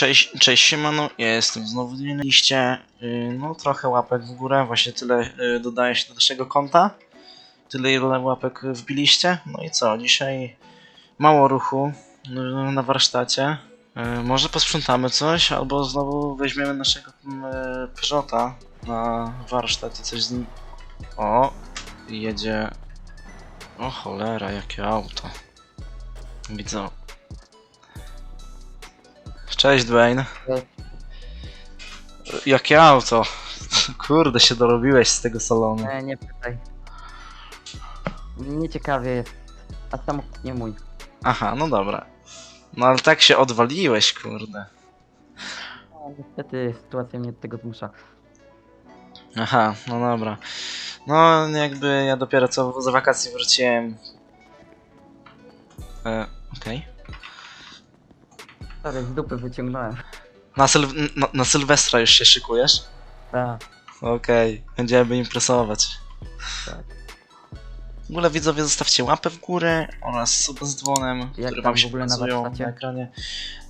Cześć, cześć siemano, ja jestem znowu na liście. Yy, No trochę łapek w górę, właśnie tyle yy, dodaje się do naszego konta. Tyle ile łapek wbiliście. No i co, dzisiaj mało ruchu yy, na warsztacie. Yy, Może posprzątamy coś, albo znowu weźmiemy naszego yy, Peugeota na warsztat i coś z nim... O, jedzie... O cholera, jakie auto. Widzę. Cześć Dwayne. Jakie auto? Kurde, się dorobiłeś z tego salonu. E, nie pytaj. Nieciekawie jest. A samochód nie mój. Aha, no dobra. No ale tak się odwaliłeś, kurde. No, niestety sytuacja mnie do tego zmusza. Aha, no dobra. No jakby ja dopiero co z wakacji wróciłem. E, Okej. Sorry, z dupy wyciągnąłem. Na, syl- na, na Sylwestra już się szykujesz? Tak. Okej, będziemy impresować. Tak. W ogóle widzowie zostawcie łapę w górę oraz suba z dzwonem, Jak które tam wam w się ogóle na pokazują warsztacie? na ekranie.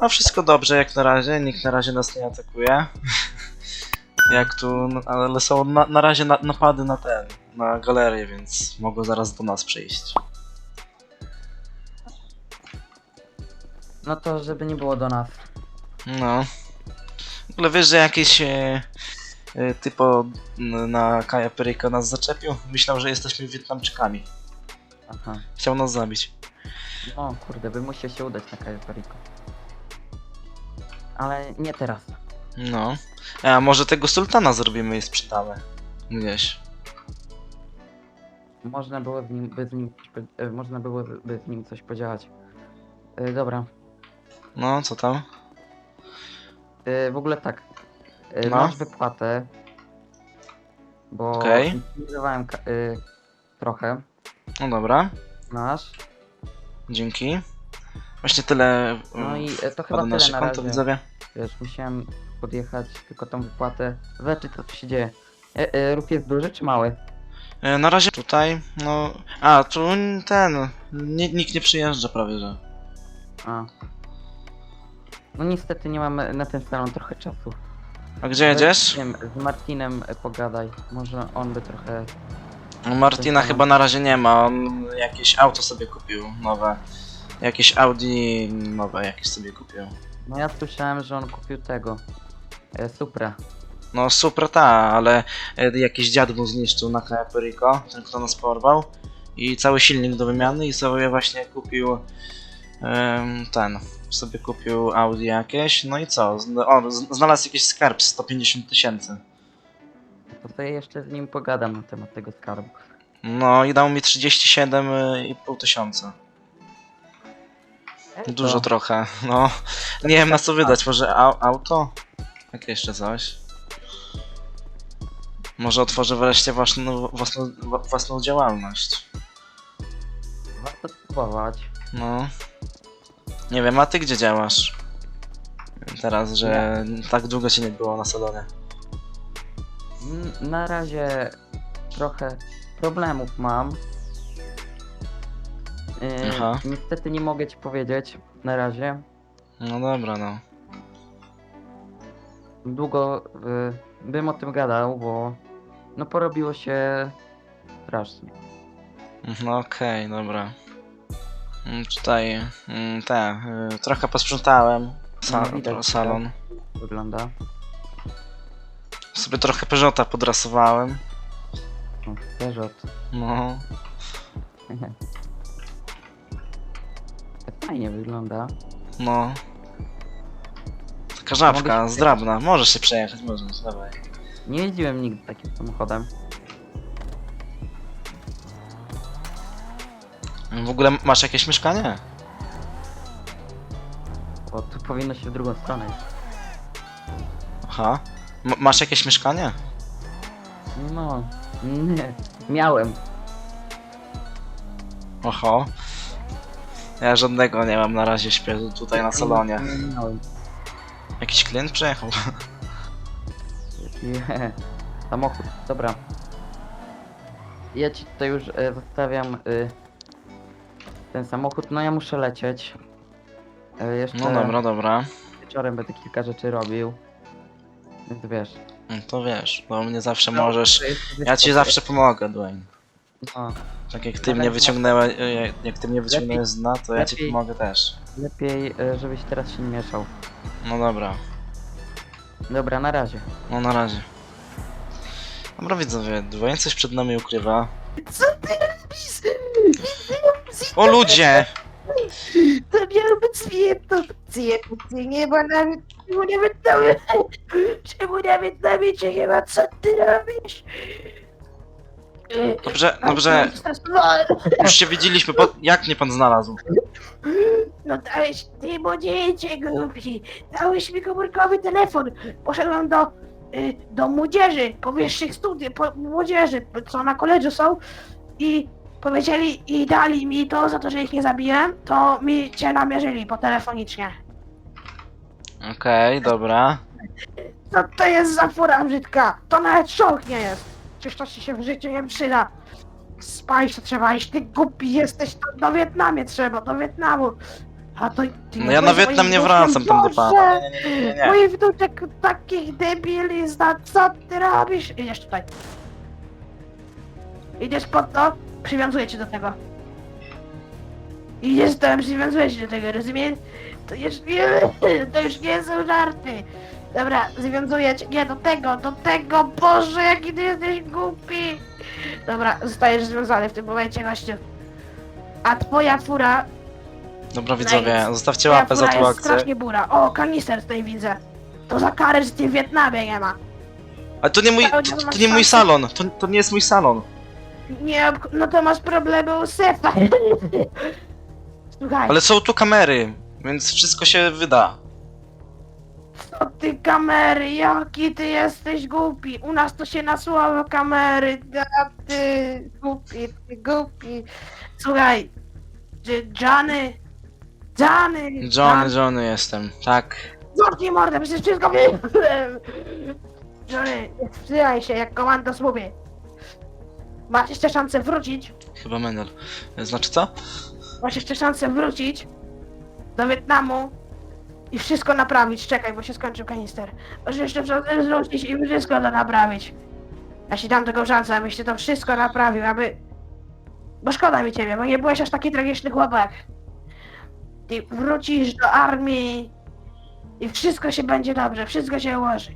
No wszystko dobrze jak na razie, nikt na razie nas nie atakuje. jak tu, no, ale są na, na razie na, napady na ten, na galerię, więc mogą zaraz do nas przyjść. No to żeby nie było do nas. No. W ogóle wiesz, że jakiś e, e, typo na Kaja Peryka nas zaczepił? Myślał, że jesteśmy Wietnamczykami. Aha. Chciał nas zabić. No kurde, by musiał się udać na Cayo Perico. Ale nie teraz. No. A może tego sultana zrobimy i sprzedamy. Gdzieś. Można było z nim, by z nim, e, można było by z nim coś podziałać. E, dobra. No, co tam? E, w ogóle tak. E, No. Masz wypłatę. Bo Okej. zlikwidowałem ka- e, trochę. No dobra. Masz. Dzięki. Właśnie tyle. No mm, i e, to chyba tyle nasze na konto, razie. widzowie. Wiesz, musiałem podjechać tylko tą wypłatę. Zobaczyć co tu się dzieje. E, e, ruch jest duży czy mały? E, Na razie tutaj, no. A, tu ten. Nikt nie przyjeżdża prawie, że. A. No niestety nie mamy na ten salon trochę czasu. A gdzie jedziesz? Nie wiem, z Martinem e, pogadaj. Może on by trochę... No, Martina chyba na razie nie ma. On jakieś auto sobie kupił nowe. Jakieś Audi nowe jakieś sobie kupił. No ja słyszałem, że on kupił tego. E, Supra. No super ta, ale e, jakiś dziad mu zniszczył na Perico, ten kto nas porwał. I cały silnik do wymiany i sobie właśnie kupił ten, sobie kupił Audi jakieś, no i co, o, znalazł jakiś skarb 150 tysięcy. To sobie jeszcze z nim pogadam na temat tego skarbu. No i dał mi 37,5 tysiąca. E, Dużo to- trochę, no. Nie wiem na co wydać, może au auto? Jak jeszcze coś? Może otworzę wreszcie własną, własną, własną działalność. Warto spróbować. No. Nie wiem, a ty gdzie działasz? Teraz, że tak długo cię nie było na salonie. N- Na razie trochę problemów mam. Yy, Aha. niestety nie mogę ci powiedzieć na razie. No dobra, no. Długo y, bym o tym gadał, bo no porobiło się strasznie. No okej, dobra. Mm, Tutaj, y, trochę posprzątałem sa No, widać, salon. Wygląda. Sobie trochę Peugeota podrasowałem. O, Peugeot. No. Tak Fajnie wygląda. No. Taka żabka, zdrabna. Możesz się przejechać, możesz, dawaj. Nie jeździłem nigdy takim samochodem. W ogóle masz jakieś mieszkanie? Bo tu powinno się w drugą stronę. Aha. M masz jakieś mieszkanie? No, nie. Miałem. Oho. Ja żadnego nie mam na razie, śpię tutaj na salonie. Nie miałem. Jakiś klient przyjechał. Taki samochód. Dobra. Ja ci tutaj już e, zostawiam y, ten samochód. No ja muszę lecieć. E, jeszcze No dobra, dobra. wieczorem będę kilka rzeczy robił. Więc wiesz. No to wiesz, bo mnie zawsze No, możesz. Ja ci zawsze pomogę, Dwayne. No, Tak jak ty Ale mnie no- wyciągnęłeś, e, jak ty mnie wyciągnąłeś z dna, to ja ci lepiej- pomogę też. lepiej, e, żebyś teraz się nie mieszał. No dobra, Dobra, na razie. no na razie. Dobra widzowie, Dwayne coś przed nami ukrywa. Co ty robisz? O ludzie! To miało być święto. Święto nie ma nawet, czemu nawet nawet, czemu nawet na wiecie nie ma, co ty robisz? Dobrze, dobrze, już się widzieliśmy, po... jak mnie pan znalazł? no dałeś, ty młodzieńcze głupi, dałeś mi komórkowy telefon. Poszedłem do, y, do młodzieży, po wyższych studiach, po młodzieży, co na koledżu są i powiedzieli i dali mi to za to, że ich nie zabiłem, to mi cię namierzyli po telefonicznie. Okej, dobra. Co to jest za fura brzydka? To nawet szok nie jest. Czyż to ci się w życiu nie przyda? Spać to trzeba iść, ty głupi jesteś, to do Wietnamie trzeba, do Wietnamu. A to ty No ja na byłeś Wietnam moim nie wracam tam do pana. Boże! Nie, nie, nie, nie, nie. Mój wnuczek takich debili zna, co ty robisz? Idziesz tutaj. Idziesz pod to, przywiązuję cię do tego. Idziesz tam, przywiązuję cię do tego, rozumiesz? To już nie, to już nie są żarty. Dobra, związuję cię, nie, do tego, do tego, Boże, jaki ty jesteś głupi. Dobra, zostajesz związany w tym momencie, gościu. A twoja fura, Dobra widzowie, zostawcie twoja łapę za fura tą jest akcję. strasznie bura. O, kanister tutaj widzę. To za karę, że cię w Wietnamie nie ma. Ale to nie mój, to, to nie mój salon, to, to nie jest mój salon. Nie, obk- no to masz problemy u sefa. Słuchaj, Ale są tu kamery, więc wszystko się wyda. co ty kamery, jaki ty jesteś głupi. U nas to się nasława kamery, a ty głupi, ty głupi. Słuchaj, czy Johnny, Johnny, Johnny, Johnny jestem, tak. Zamknij mordę, przecież wszystko wiem. Johnny, nie wstrzymaj się, jak komandos mówię. Masz jeszcze szansę wrócić, Chyba Menel. Znaczy co? masz jeszcze szansę wrócić do Wietnamu i wszystko naprawić. Czekaj, bo się skończył kanister. Masz jeszcze wrócić i wszystko to naprawić. Ja ci dam tego szansę, abyś ty to wszystko naprawił, aby... Bo szkoda mi ciebie, bo nie byłeś aż taki tragiczny chłopak. Ty wrócisz do armii i wszystko się będzie dobrze, wszystko się ułoży.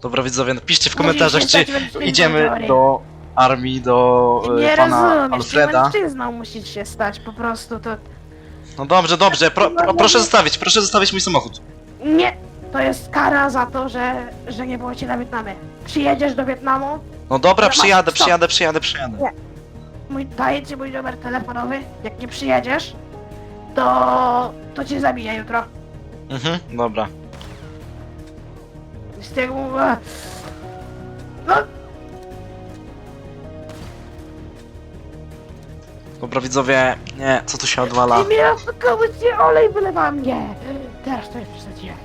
Dobra widzowie, napiszcie w komentarzach, czy idziemy do armii, do e, Nie pana rozumiesz, Alfreda. mężczyzną musisz się stać, po prostu to... No dobrze, dobrze, pro, pro, proszę zostawić, proszę zostawić mój samochód. Nie! To jest kara za to, że, że nie było cię na Wietnamie. Przyjedziesz do Wietnamu, No dobra, Dobra, przyjadę, stop. przyjadę, przyjadę, przyjadę. mój, daję ci mój numer telefonowy, jak nie przyjedziesz, to... to cię zabiję jutro. Mhm, dobra. Z tego... e, No, Dobra widzowie, nie, co tu się odwala? i komuś się olej wylewa mnie! Teraz to już przesadziłeś.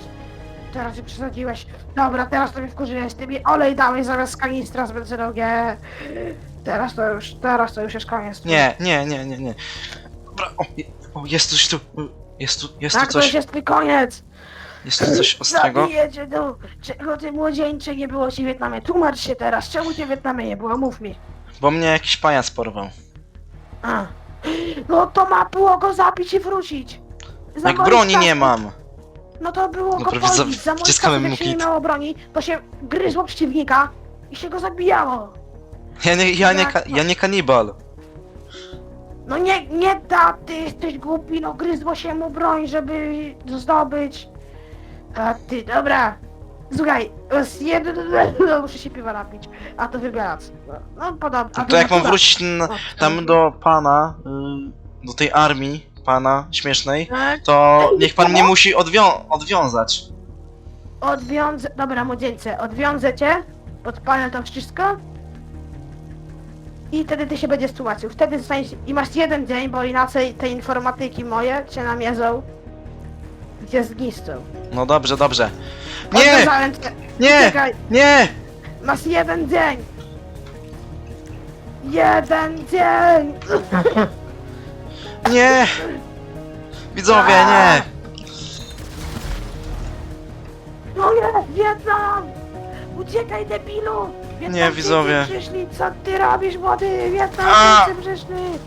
Teraz już przesadziłeś. Dobra, teraz to mnie wkurzyłeś. Ty mi olej dałeś zamiast kanistra z benzyną, nie. Teraz to już, teraz to już jest koniec. Nie, nie, nie, nie, nie. Dobra, o, je, o jest coś tu, jest tu, jest tu Tak, to już coś, jest twój koniec! jest tu coś ostrego. Zabiję cię tu! Czego ty młodzieńcze nie było ci w Wietnamie? Tłumacz się teraz, czemu cię w Wietnamie nie było? Mów mi. Bo mnie jakiś pajac porwał. A. No to ma było go zabić i wrócić. Za Jak moich broni nie czasów- mam. No to było go Dobra, polić. widzowie, Za moich wciskamy czasów, mu jak się nie kit. miało broni, to się gryzło przeciwnika i się go zabijało. Ja nie, ja nie, ka, ja nie kanibal. No nie, nie da, ty jesteś głupi, no gryzło się mu broń, żeby zdobyć. A ty, dobra. Słuchaj, z jedno, no, muszę się piwa napić, a to wybierac. No, podobnie. No to jak mam wrócić na, tam do pana, y, do tej armii pana śmiesznej, Tak, to niech pan mnie musi odwią odwiązać. odwiążę, dobra młodzieńcze, odwiążę cię, podpalę to wszystko i wtedy ty się będziesz tłumaczył. Wtedy zostaniesz, i masz jeden dzień, bo inaczej te informatyki moje cię namierzą, gdzie zniszczą. No dobrze, dobrze. Nie! Odwiązałem cię. Nie! Nie! masz jeden dzień! Jeden dzień! Nie! Widzowie, nie! No nie, Wietnam! Uciekaj debilu! Wietnamczycy widzowie. przyszli, co ty robisz młody? Wietnamczycy przyszli!